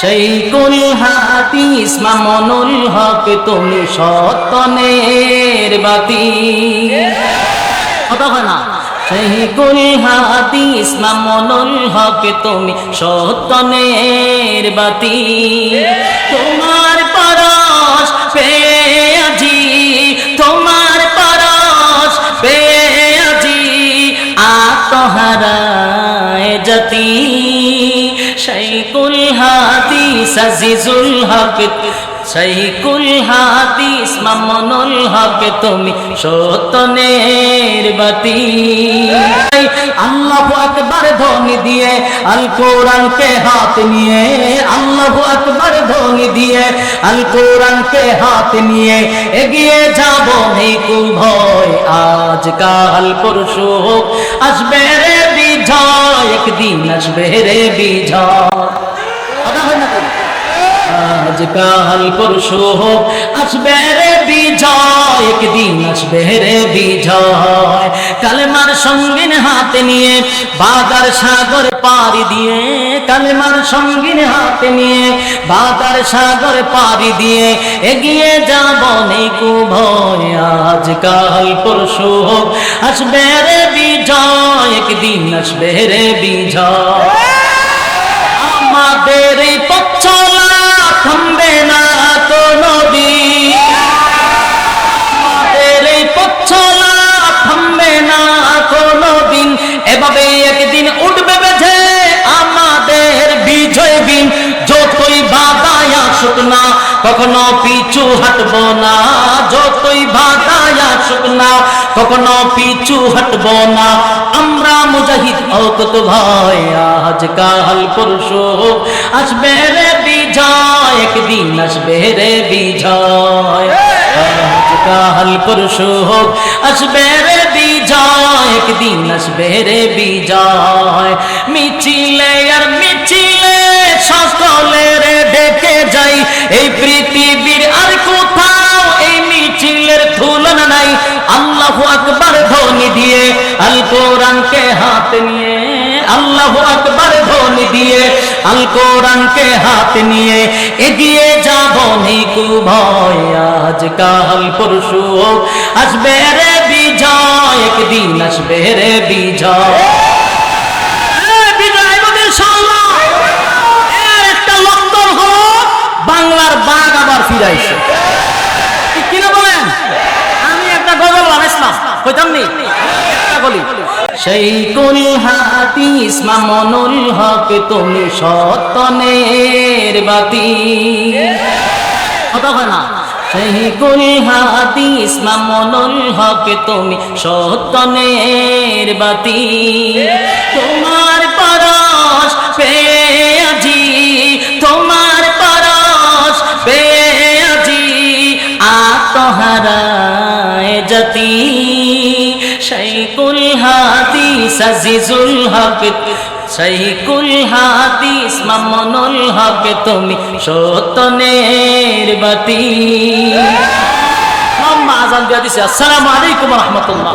সেই কুল হাদিস মামনুল হক তুমি সতনের বাতি। কথা হয় না? সেই কুল হাদিস মামনুল হক তুমি সতনের বাতি। তোমার পরশ পেয়াজি তোমার পরশ পেয়াজি আত্মহারায় জাতি। শাইকুল হাদিস আজিজুল হক শাইকুল মামনুল হক, তুমি সতনের বাতি। ধ্বনি দিয়ে আল কোরআনকে হাত নিয়ে ধ্বনি দিয়ে আল কোরআনকে হাত নিয়ে, এগিয়ে যাব নেই ভয় আজ কাল পরশু আসবে একদিন আসবে রে বিজয় কথা হয় না তো? আজ কাল পরশু হোক আসবে রে একদিন আসবে রে কালেমার হাতে নিয়ে বাগার সাগর পাড়ি দিয়ে কালেমার সঙ্গিন হাতে নিয়ে বাগার সাগর পাড়ি দিয়ে এগিয়ে যাব নিকু ভয়। আজ কাল পরশু হোক, আসবে রে বিজয়, একদিন আসবে রে বিজয়। কখনো পিছু হাঁটবো না, যতই বাধায় আসুক না, কখনো পিছু হাঁটবো না। আমরা মুজাহিদ অকত ভাই আজ কাল পরশু আসবে রে বিজয়, একদিন আসবে রে বিজয়। আজ কাল পরশু আসবে রে বিজয়, একদিন আসবে রে বিজয়। মিছিলে আর মিছিলে যাই এই পৃথিবীর আর কোথাও এই মিছিলের তুলনা নাই। আল্লাহু আকবার ধ্বনি দিয়ে আল কোরআনকে হাত নিয়ে, আল্লাহ আকবার ধ্বনি দিয়ে আল কোরআনকে হাত নিয়ে, এগিয়ে যাব নিকু ভয়। আজ কাল পরশু আসবে রে বিজয়, একদিন আসবে রে বিজয়। কিনা বলেন? আমি একটা গজল বানাইছিলাম। কইতাম নি? বলি। সেই কুল হাদিস মামনুল হক তুমি সতনের বাতি। কথা হয় না। সেই কুল হাদিস মামনুল হক তুমি সতনের বাতি। আত্মহারায় জাতি। শাইকুল হাদিস আজিজুল হক। শাইকুল হাদিস মামনুল হক, তুমি সতনের বাতি। আজান দিয়া দিছে। আসসালামু আলাইকুম রহমতুল্লাহ।